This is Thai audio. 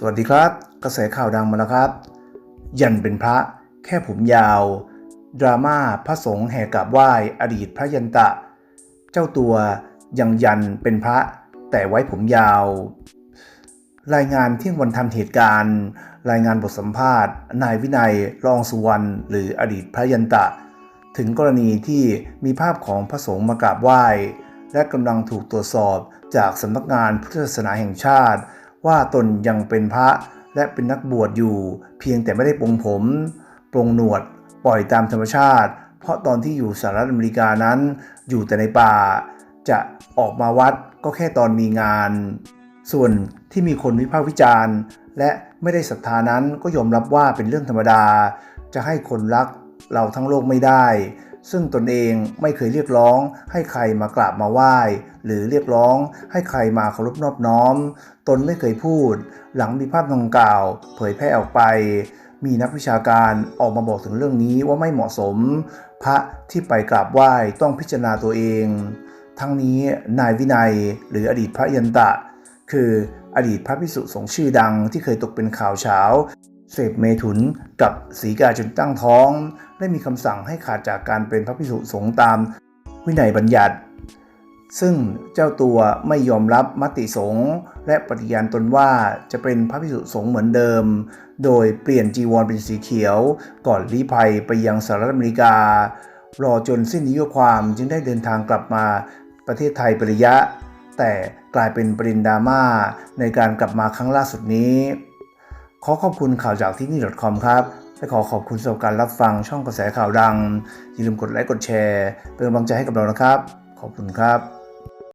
สวัสดีครับ กระแสข่าวดังมาแล้วครับ ยันเป็นพระแค่ผมยาว ดราม่าพระสงฆ์แห่กราบไหว้อดีตพระยันตะ เจ้าตัวยังยันเป็นพระแต่ไว้ผมยาว รายงานเที่ยงวันทันเหตุการณ์ รายงานบทสัมภาษณ์ นายวินัยรองสุวรรณหรืออดีตพระยันตะ ถึงกรณีที่มีภาพของพระสงฆ์มากราบไหว้ และกำลังถูกตรวจสอบจากสำนักงานพุทธศาสนาแห่งชาติ ว่าตนยังเป็นพระและเป็นนักบวชอยู่ เพียงแต่ไม่ได้ปลงผมปลงหนวดปล่อยตามธรรมชาติ เพราะตอนที่อยู่สหรัฐอเมริกานั้น อยู่แต่ในป่า จะออกมาวัดก็แค่ตอนมีงาน ส่วนที่มีคนวิพากษ์วิจารณ์ และไม่ได้ศรัทธานั้นก็ยอมรับว่าเป็นเรื่องธรรมดา จะให้คนรักเราทั้งโลกไม่ได้ ซึ่งตนเองไม่เคยเรียกร้องให้ใครมากราบมาไหว้ หรือเรียกร้องให้ใครมาเคารพนอบน้อม ตนไม่เคยพูด หลังมีภาพดังกล่าว เผยแพร่ออกไป มีนักวิชาการออกมาบอกถึงเรื่องนี้ว่าไม่เหมาะสม พระที่ไปกราบไหว้ต้องพิจารณาตัวเอง ทั้งนี้นายวินัยหรืออดีตพระยันตะ คืออดีตพระพิสุสงฆ์ชื่อดังที่เคยตกเป็นข่าวเช้า เสพเมถุนกับสีกาจนตั้งท้อง ได้มีคำสั่งให้ขาดจากการเป็นพระพิสุสงฆ์ตามวินัยบัญญัติ ซึ่งเจ้าตัวไม่ยอมรับมติสงฆ์และปฏิญาณตนว่าจะเป็นพระพิสุสงฆ์เหมือนเดิม โดยเปลี่ยนจีวรเป็นสีเขียว ก่อนลี้ภัยไปยังสหรัฐอเมริกา รอจนสิ้นนิยความจึงได้เดินทางกลับมาประเทศไทยเป็นระยะ แต่กลายเป็นประเด็นดราม่าในการกลับมาครั้งล่าสุดนี้ ขอขอบคุณข่าวจากที่นี่ .com ครับและขอขอบคุณสำหรับการรับฟังช่องกระแสข่าวดัง อย่าลืมกดไลค์กดแชร์ เป็นกำลังใจให้กับเรานะครับ ขอบคุณครับ